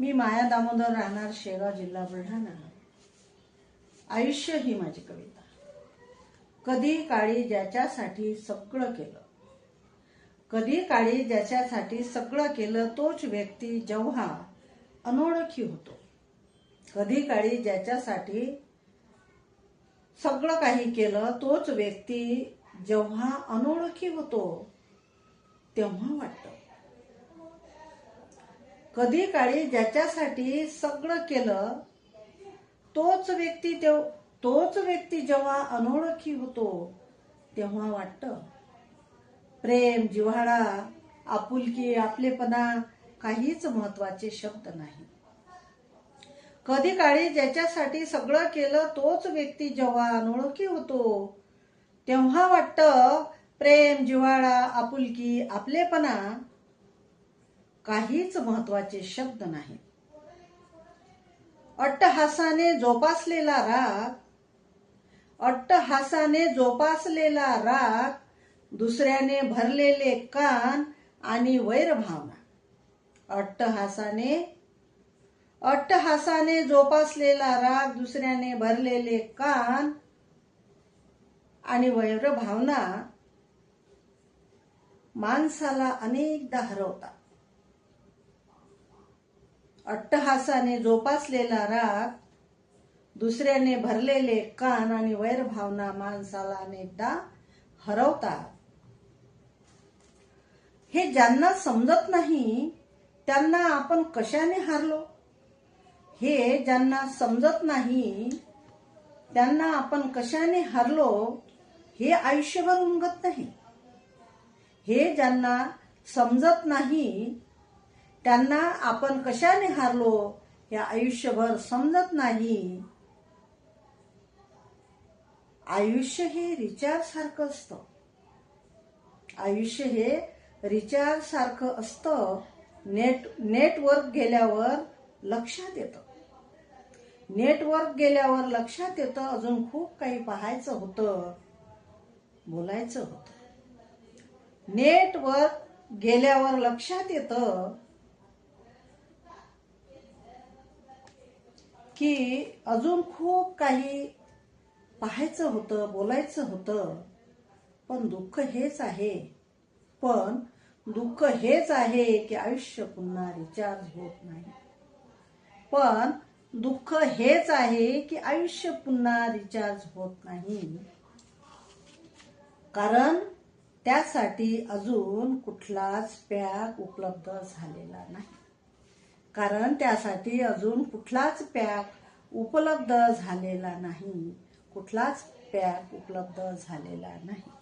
मी माया दामोदर राहणार शेगाव जिल्हा बुलढाणा. आयुष्य ही माझी कविता. कधी काळी ज्याच्यासाठी सगळं केलं. कधी काळी ज्याच्यासाठी सगळं केलं तोच व्यक्ती जेव्हा अनोळखी होतो. कधी काळी ज्याच्यासाठी सगळं काही केलं तोच व्यक्ती जेव्हा अनोळखी होतो तेव्हा वाटतं. कधी काळी ज्याच्यासाठी सगळं केलं तोच व्यक्ती तेव तोच व्यक्ती जेव्हा अनोळखी होतो तेव्हा वाटतं. प्रेम जिव्हाळा आपुलकी आपलेपणा काहीच महत्त्वाचे शब्द नाही. कधी काळी ज्याच्यासाठी सगळं केलं तोच व्यक्ती जेव्हा अनोळखी होतो तेव्हा वाटतं प्रेम जिव्हाळा आपुलकी आपलेपणा काहीच महत्त्वाचे शब्द नाही. अट्टहासाने जोपासलेला राग अट्टहासाने जोपासलेला राग दुसऱ्याने भरलेले कान आणि वैरभावना. अट्टहासाने अट्टहासाने जोपासलेला राग दुसऱ्याने भरलेले कान आणि वैरभावना माणसाला अनेकदा हरवतात. अट्टहासाने जोपासलेला राग दुसऱ्याने भरलेले कान आणि वैरभावना माणसाला अनेकदा हरवतात हे ज्यांना समजत नाही त्यांना आपण कशाने हारलो? हे ज्यांना समजत नाही त्यांना आपण कशाने हरलो हे आयुष्यभर उमगत नाही. हे ज्यांना समजत नाही त्यांना आपण कशाने हारलो हे आयुष्यभर समजत नाही. आयुष्य हे रिचार्ज सारखं असतं. आयुष्य हे रिचार्ज सारखं असतं नेट नेटवर्क गेल्यावर लक्षात येतं. नेटवर्क गेल्यावर लक्षात येतं अजून खूप काही पाहायचं होतं बोलायचं होतं. नेटवर्क गेल्यावर लक्षात येतं की अजून खूप काही पाहायचं होतं बोलायचं होतं. पण दुःख हेच आहे. पण दुःख हेच आहे की आयुष्य पुन्हा रिचार्ज होत नाही. पण दुःख हेच आहे की आयुष्य पुन्हा रिचार्ज होत नाही. कारण त्यासाठी अजून कुठलाच पॅक उपलब्ध झालेला नाही. कारण त्यासाठी अजून कुठलाच पॅक उपलब्ध झालेला नाही. कुठलाच पॅक उपलब्ध झालेला नाही.